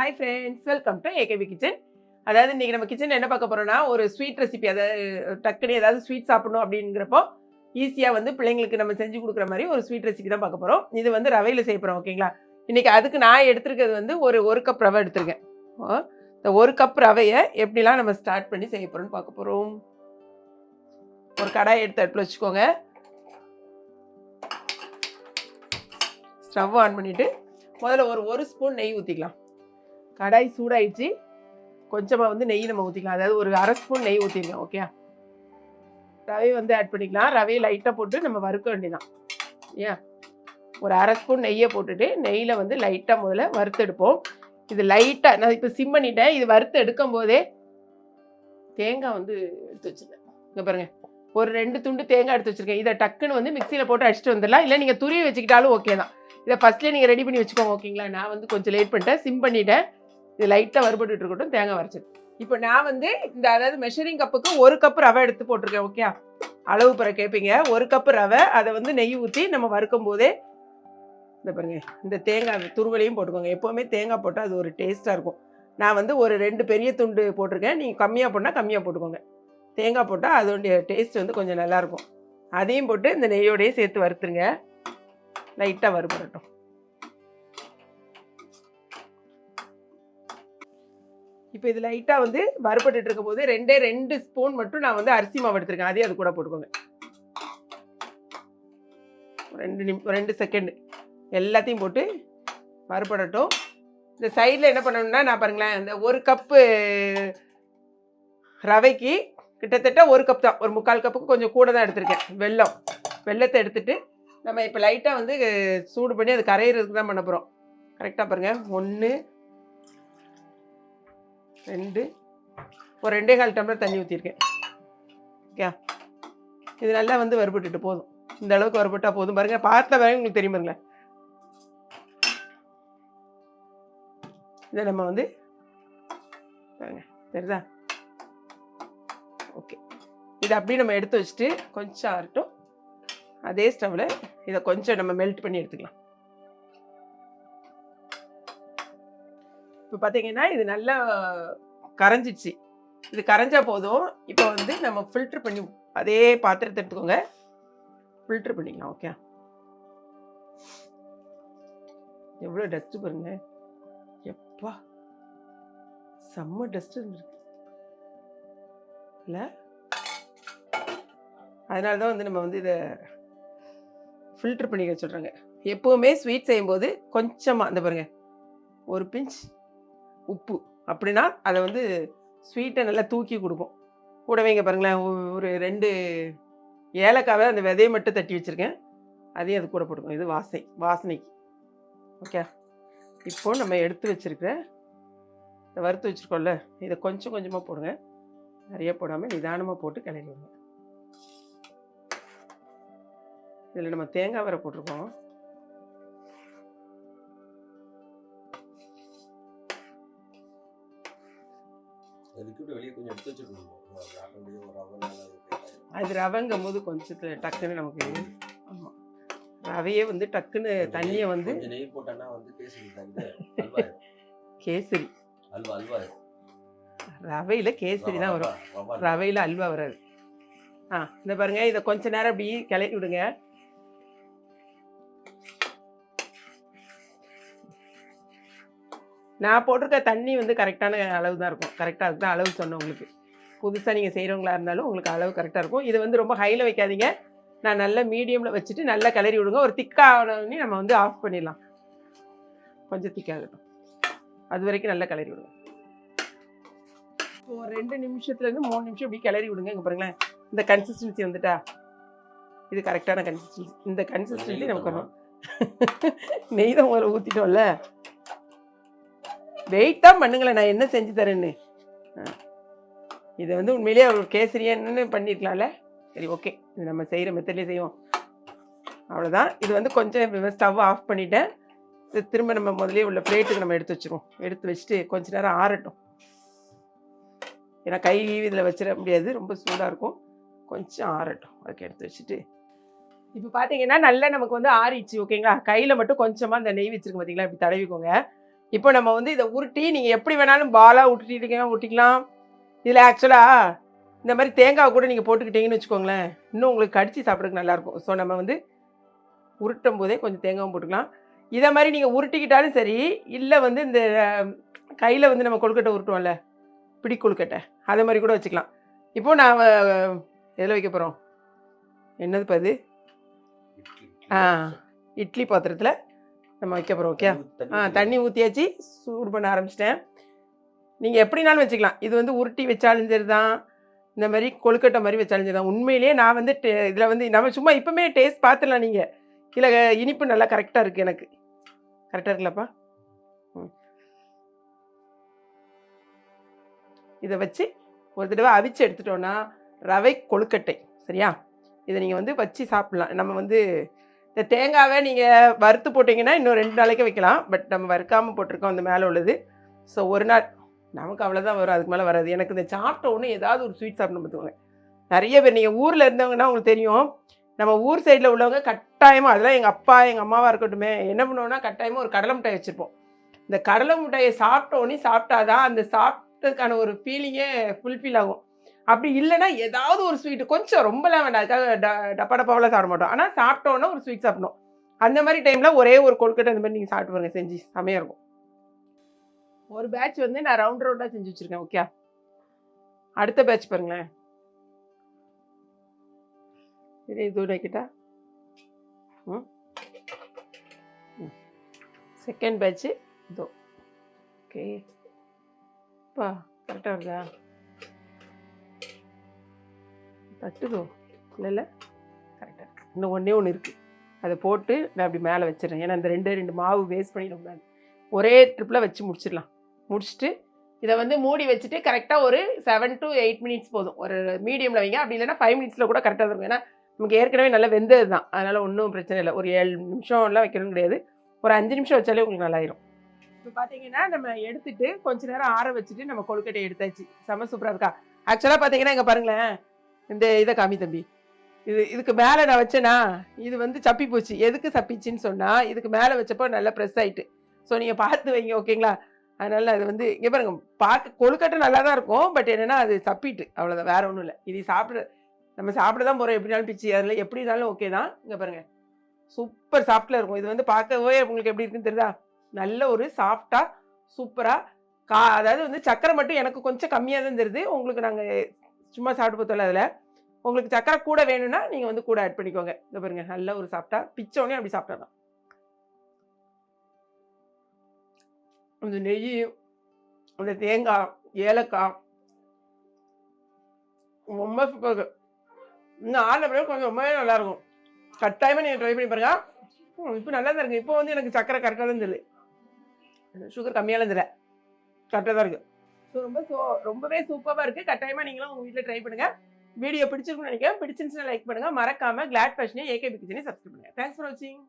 Hi friends welcome to AKB kitchen அதாவது இன்றைக்கி நம்ம கிச்சன் என்ன பார்க்க போகிறோம்னா ஒரு ஸ்வீட் ரெசிபி அதாவது டக்குனு ஏதாவது ஸ்வீட் சாப்பிடணும் அப்படிங்கிறப்போ ஈஸியாக வந்து பிள்ளைங்களுக்கு நம்ம செஞ்சு கொடுக்குற மாதிரி ஒரு ஸ்வீட் ரெசிபி தான் பார்க்க போகிறோம் இது வந்து ரவையில் செய்ய போகிறோம் ஓகேங்களா இன்றைக்கி அதுக்கு நான் எடுத்துருக்கிறது வந்து ஒரு ஒரு கப் ரவை எடுத்திருக்கேன். ஓ, இந்த ஒரு கப் ரவையை எப்படிலாம் நம்ம ஸ்டார்ட் பண்ணி செய்ய போகிறோம்னு பார்க்க போகிறோம் ஒரு கடாய் எடுத்து அடுப்பில் வச்சுக்கோங்க. ஸ்டவ் ஆன் பண்ணிவிட்டு முதல்ல ஒரு ஒரு ஸ்பூன் நெய் ஊற்றிக்கலாம் கடாய் சூடாயிடுச்சு. கொஞ்சமாக வந்து நெய் நம்ம ஊற்றிக்கலாம் அதாவது ஒரு அரை ஸ்பூன் நெய் ஊற்றிடலாம் ஓகே ரவை வந்து ஆட் பண்ணிக்கலாம். ரவையை லைட்டாக போட்டு நம்ம வறுக்க வேண்டியதான் ஏன் ஒரு அரை ஸ்பூன் நெய்யை போட்டுட்டு நெய்யில் வந்து லைட்டாக முதல்ல வறுத்தெடுப்போம் இது லைட்டாக நான் இப்போ சிம் பண்ணிட்டேன். இது வறுத்து எடுக்கும் போதே தேங்காய் வந்து எடுத்து வச்சுருந்தேன். இங்கே பாருங்கள் ஒரு ரெண்டு துண்டு தேங்காய் எடுத்து வச்சுருக்கேன். இதை டக்குன்னு வந்து மிக்சியில் போட்டு அடிச்சுட்டு வந்துடலாம். இல்லை நீங்கள் துருவி வச்சுக்கிட்டாலும் ஓகே தான். இதை ஃபஸ்ட்லேயே நீங்கள் ரெடி பண்ணி வச்சுக்கோங்க ஓகேங்களா நான் வந்து கொஞ்சம் லேட் பண்ணிட்டேன். சிம் பண்ணிட்டேன். இது லைட்டாக வறுபட்டு இருக்கட்டும் தேங்காய் வரைச்சிட்டு இப்போ நான் வந்து இந்த அதாவது மெஷரிங் கப்புக்கு ஒரு கப் ரவை எடுத்து போட்டிருக்கேன் ஓகே அளவு பிற கேட்பீங்க ஒரு கப் ரவை அதை வந்து நெய் ஊற்றி நம்ம வறுக்கும் போதே இந்த பாருங்க இந்த தேங்காய் துருவலையும் போட்டுக்கோங்க. எப்போவுமே தேங்காய் போட்டால் அது ஒரு டேஸ்ட்டாக இருக்கும். நான் வந்து ஒரு ரெண்டு பெரிய துண்டு போட்டிருக்கேன். நீங்கள் கம்மியாக போட்டால் கம்மியாக போட்டுக்கோங்க. தேங்காய் போட்டால் அதோடைய டேஸ்ட் வந்து கொஞ்சம் நல்லாயிருக்கும் அதையும் போட்டு இந்த நெய்யோடையே சேர்த்து வறுத்துருங்க. லைட்டாக வறுபடட்டும். இப்போ இது லைட்டாக வந்து வறுபட்டுட்டு இருக்கும் போது ரெண்டே ரெண்டு ஸ்பூன் மட்டும் நான் வந்து அரிசி மாவு எடுத்துருக்கேன். அதையும் அது கூட போட்டுக்கோங்க. ரெண்டு நிம் ரெண்டு செகண்டு எல்லாத்தையும் போட்டு வறுபடட்டும். இந்த சைடில் என்ன பண்ணணும்னா நான் பாருங்களேன் இந்த ஒரு கப்பு ரவைக்கு கிட்டத்தட்ட ஒரு கப் தான். ஒரு முக்கால் கப்புக்கு கொஞ்சம் கூட தான் எடுத்திருக்கேன். வெல்லம். வெல்லத்தை எடுத்துட்டு நம்ம இப்போ லைட்டாக வந்து சூடு பண்ணி அது கரையிறதுக்கு தான் பண்ண போகிறோம் கரெக்டாக பாருங்கள் ஒன்று ரெண்டு. ஒரு ரெண்டே கால் டம்ளர் தண்ணி ஊற்றிருக்கேன் ஓகே இது நல்லா வந்து வறுபட்டுட்டு போதும். இந்த அளவுக்கு வறுபட்டால் போதும். பாருங்க பார்த்த வரையும் உங்களுக்கு தெரியும் பாருங்களேன். இதை நம்ம வந்து பாருங்க தெரியுதா? ஓகே. இதை அப்படியே நம்ம எடுத்து வச்சுட்டு கொஞ்சம் ஆறட்டும். அதே ஸ்டவ்வில் இதை கொஞ்சம் நம்ம மெல்ட் பண்ணி எடுத்துக்கலாம். இப்போ பார்த்தீங்கன்னா இது நல்லா கரைஞ்சிச்சு. இது கரைஞ்சா போதும். இப்போ வந்து நம்ம ஃபில்டர் பண்ணி அதே பாத்திரத்தை எடுத்துக்கோங்க. ஃபில்டர் பண்ணிக்கலாம் ஓகே எவ்வளோ டஸ்ட்டு பாருங்க. எப்பா! செம்ம டஸ்ட்டு இருந்திருக்கு. இல்லை? அதனால தான் வந்து நம்ம வந்து இதை ஃபில்டர் பண்ணிக்க சொல்கிறாங்க எப்போவுமே ஸ்வீட் செய்யும்போது கொஞ்சமாக அந்த பாருங்க ஒரு பிஞ்ச் உப்பு அப்படின்னா அதை வந்து ஸ்வீட்டை நல்லா தூக்கி கொடுக்கும். கூடவே இங்கே பாருங்களேன் ஒரு ரெண்டு ஏலக்காவை அந்த விதையை மட்டும் தட்டி வச்சுருக்கேன். அதையும் அது கூட போட்டுக்கோங்க இது வாசனை வாசனைக்கு ஓகே இப்போ நம்ம எடுத்து வச்சுருக்கிற இந்த வறுத்து வச்சுருக்கோம்ல இதை கொஞ்சம் கொஞ்சமாக போடுங்க. நிறைய போடாமல் நிதானமாக போட்டு கிளறி விடுங்க இதில் நம்ம தேங்காய் வரை போட்டிருக்கோம். லிக்விட் வெளியே கொஞ்சம் எடுத்து வச்சுருக்கணும். அது ரவைங்கும் போது கொஞ்சம் டக்குன்னு நமக்கு ஆமாம் ரவையே வந்து டக்குன்னு தண்ணியை வந்து நெய் போட்டோன்னா வந்து கேசரி. கேசரி அல்வா அல்வா. ரவையில் கேசரி தான் வரும் ரவா, ரவா. ரவையில் அல்வா வராது ஆ இந்த பாருங்க இதை கொஞ்ச நேரம் அப்படி கிளறி விடுங்க நான் போட்டிருக்க தண்ணி வந்து கரெக்டான அளவு தான் இருக்கும். கரெக்டாக அதுக்கு தான் அளவு சொன்னேன் உங்களுக்கு. புதுசாக நீங்கள் செய்கிறவங்களா இருந்தாலும் உங்களுக்கு அளவு கரெக்டாக இருக்கும். இது வந்து ரொம்ப ஹையில் வைக்காதீங்க. நான் நல்ல மீடியமில் வச்சுட்டு நல்லா கிளறி விடுங்க. ஒரு திக்காகனே நம்ம வந்து ஆஃப் பண்ணிடலாம். கொஞ்சம் திக்காகட்டும் அது வரைக்கும் நல்லா கிளறி விடுங்க. இப்போ ஒரு ரெண்டு நிமிஷத்துலேருந்து மூணு நிமிஷம் இப்படி கிளறி விடுங்க இங்கே பாருங்களேன். இந்த கன்சிஸ்டன்சி வந்துட்டா? இது கரெக்டான கன்சிஸ்டன்சி இந்த கன்சிஸ்டன்சி நமக்கு வரணும் நெய் தான் முதல்ல ஊற்றிட்டோம்ல வெயிட் தான் பண்ணுங்களேன் நான் என்ன செஞ்சு தரேன்னு. இதை வந்து உண்மையிலேயே அவர் கேசரியன்னு பண்ணியிருக்கலாம்ல சரி ஓகே. இது நம்ம செய்கிற மெத்தட்லேயே செய்வோம். அவ்வளோதான் இது வந்து கொஞ்சம் ஸ்டவ் ஆஃப் பண்ணிவிட்டேன் இது திரும்ப நம்ம முதலே உள்ள பிளேட்டுக்கு நம்ம எடுத்து வச்சிருவோம். எடுத்து வச்சுட்டு கொஞ்ச நேரம் ஆறட்டும். ஏன்னா கை இதில் வச்சிட முடியாது. ரொம்ப சூடாக இருக்கும். கொஞ்சம் ஆறட்டும். அதுக்கு எடுத்து வச்சுட்டு. இப்போ பார்த்தீங்கன்னா நல்லா நமக்கு வந்து ஆறிச்சு ஓகேங்களா? கையில் மட்டும் கொஞ்சமாக அந்த நெய் வச்சுருக்கு பார்த்தீங்களா இப்படி தடவிக்கோங்க. இப்போ நம்ம வந்து இதை உருட்டி நீங்கள் எப்படி வேணாலும் பாலாக உருட்டிட்டீங்க ஊட்டிக்கலாம் இதில் ஆக்சுவலாக இந்த மாதிரி தேங்காய் கூட நீங்கள் போட்டுக்கிட்டீங்கன்னு வச்சுக்கோங்களேன் இன்னும் உங்களுக்கு கடிச்சு சாப்பிட்றதுக்கு நல்லாயிருக்கும் ஸோ நம்ம வந்து உருட்டும் போதே கொஞ்சம் தேங்காயும் போட்டுக்கலாம். இதை மாதிரி நீங்கள் உருட்டிக்கிட்டாலும் சரி இல்லை வந்து இந்த கையில் வந்து நம்ம கொழுக்கட்டை உருட்டுவோம்ல பிடி கொழுக்கட்டை அதை மாதிரி கூட வச்சுக்கலாம். இப்போ நான் எதில் வைக்க போகிறோம் என்னது இட்லி. ஆ இட்லி பாத்திரத்தில் நம்ம வைக்க போகிறோம் ஓகே ஆ தண்ணி ஊற்றியாச்சு சூடு பண்ண ஆரம்பிச்சிட்டேன். நீங்கள் எப்படினாலும் வச்சுக்கலாம். இது வந்து உருட்டி வச்சாலும் சரி தான் இந்த மாதிரி கொழுக்கட்டை மாதிரி வச்சாலும் சரி தான் உண்மையிலேயே நான் வந்து இதில் வந்து நம்ம சும்மா இப்போமே டேஸ்ட் பார்த்துடலாம் நீங்கள் கீழே இனிப்பு நல்லா கரெக்டாக இருக்குது எனக்கு. கரெக்டாக இருக்குல்லப்பா? ம். இதை வச்சு ஒரு தடவை அவிச்சு எடுத்துட்டோன்னா ரவை கொழுக்கட்டை சரியா? இதை நீங்கள் வந்து வச்சு சாப்பிட்லாம். நம்ம வந்து இந்த தேங்காவை நீங்கள் வறுத்து போட்டிங்கன்னா இன்னும் ரெண்டு நாளைக்கு வைக்கலாம். பட் நம்ம வறுக்காமல் போட்டிருக்கோம் அந்த மேலே உள்ளது. ஸோ ஒரு நாள் நமக்கு அவ்வளோதான் வரும். அதுக்கு மேலே வராது. எனக்கு இந்த சாப்பிட்ட ஒன்று ஏதாவது ஒரு ஸ்வீட் சாப்பிடணும் பார்த்துக்கோங்க. நிறைய பேர் நீங்கள் ஊரில் இருந்தவங்கன்னா உங்களுக்கு தெரியும். நம்ம ஊர் சைடில் உள்ளவங்க கட்டாயமாக அதெல்லாம் எங்கள் அப்பா எங்கள் அம்மாவாக இருக்கட்டுமே என்ன பண்ணுவோம்னா கட்டாயமாக ஒரு கடலை மிட்டாய் வச்சுருப்போம். இந்த கடலை மிட்டாயை சாப்பிட்டோன்னே சாப்பிட்டாதான் அந்த சாப்பிட்டதுக்கான ஒரு ஃபீலிங்கே ஃபுல்ஃபில் ஆகும். அப்படி இல்லைன்னா ஏதாவது ஒரு ஸ்வீட் கொஞ்சம் ரொம்பலாம் வேண்டாம். அதுக்காக ட டப்பா டப்பாவெல்லாம் சாப்பிட மாட்டோம். ஆனால் சாப்பிட்டோன்னா ஒரு ஸ்வீட் சாப்பிடணும். அந்த மாதிரி டைமில் ஒரே ஒரு கொழுக்கட்டை அந்த மாதிரி நீங்கள் சாப்பிட்டு பாருங்க செஞ்சு. செமையாக இருக்கும். ஒரு பேட்ச் வந்து நான் ரவுண்ட் ரவுண்டாக செஞ்சு வச்சுருக்கேன் ஓகே அடுத்த பேட்ச் பாருங்களேன். சரி இது வைக்கிட்டா ம். செகண்ட் பேட்ச்சு இதோ. ஓகே பா கரெக்டாக வருதா? தட்டுதோ? இல்லைல்ல கரெக்டாக இருக்கு இன்னும் ஒன்றே ஒன்று இருக்குது அதை போட்டு நான் அப்படி மேலே வச்சிடுறேன். ஏன்னா இந்த ரெண்டு ரெண்டு மாவு வேஸ்ட் பண்ணிடக்கூடாது. ஒரே ட்ரிப்பில் வச்சு முடிச்சிடலாம். முடிச்சுட்டு இதை வந்து மூடி வச்சுட்டு கரெக்டாக ஒரு செவன் to எயிட் மினிட்ஸ் போதும். ஒரு மீடியமில் வைங்க. அப்படி இல்லைன்னா ஃபைவ் மினிட்ஸில் கூட கரெக்டாக இருக்கும். ஏன்னா நமக்கு ஏற்கனவே நல்லா வெந்தது தான். அதனால் ஒன்றும் பிரச்சனை இல்லை. ஒரு ஏழு நிமிஷம்லாம் வைக்கணும் கிடையாது. ஒரு அஞ்சு நிமிஷம் வச்சாலே உங்களுக்கு நல்லாயிரும். இப்போ பார்த்தீங்கன்னா நம்ம எடுத்துட்டு கொஞ்ச நேரம் ஆற வச்சுட்டு நம்ம கொழுக்கட்டை எடுத்தாச்சு. செம சூப்பராக இருக்கா? ஆக்சுவலாக பார்த்தீங்கன்னா இங்கே பாருங்களேன். இந்த இதை காமி தம்பி. இது இதுக்கு மேலே நான் வச்சேனா இது வந்து சப்பி போச்சு. எதுக்கு சப்பிச்சுன்னு சொன்னால் இதுக்கு மேலே வச்சப்போ நல்லா ப்ரெஸ் ஆகிட்டு ஸோ நீங்கள் பார்த்து வைங்க ஓகேங்களா? அதனால் அது வந்து இங்கே பாருங்க பார்க்க கொழுக்கட்டை நல்லா தான் இருக்கும் பட் என்னென்னா அது சப்பிட்டு அவ்வளோதான் வேறு ஒன்றும் இல்லை. இது சாப்பிட நம்ம சாப்பிட தான் போகிறோம் எப்படினாலும் பிச்சு அதில் எப்படி இருந்தாலும் ஓகே தான். இங்கே பாருங்கள் சூப்பர் சாஃப்டில் இருக்கும். இது வந்து பார்க்கவே உங்களுக்கு எப்படி இருக்குன்னு தெரியுதா? நல்ல ஒரு சாஃப்டாக சூப்பராக கா அதாவது வந்து சக்கரை மட்டும் எனக்கு கொஞ்சம் கம்மியாக தான் தெரியுது. உங்களுக்கு நாங்கள் சும்மா சாப்பிட்டு பார்த்தோம்ல அதில். உங்களுக்கு சக்கரை கூட வேணும்னா நீங்கள் வந்து கூட ஆட் பண்ணிக்கோங்க. இந்த பாருங்க நல்ல ஒரு சாப்பிட்டா பிச்சோடனே அப்படி சாப்பிட்டா அந்த நெய் அந்த தேங்காய் ஏலக்காய் ரொம்ப சூப்பர் இன்னும் ஆறின பிறகு கொஞ்சம் ரொம்பவே நல்லாயிருக்கும் கட்டாயமாக நீங்கள் ட்ரை பண்ணி பாருங்கள் இப்போ நல்லா தான் இருக்குது இப்போ வந்து எனக்கு சக்கரை கரெக்டாக தான் தெரியுது சுகர் கம்மியாக தான் தெரியல கரெக்டாக தான் இருக்குது ஸோ ரொம்ப சோ ரொம்பவே சூப்பராக இருக்குது கட்டாயமாக நீங்களும் உங்கள் வீட்டில் ட்ரை பண்ணுங்கள் வீடியோ பிடிச்சிருக்குன்னு நினைக்கிறேன். பிடிச்சிருந்துச்சுன்னா லைக் பண்ணுங்கள் மறக்காமல் கிளாட் ஃபேஷனே ஏகே கிச்சனே சப்ஸ்கிரைப் பண்ணுங்கள் தேங்க்ஸ் ஃபார் வாட்சிங்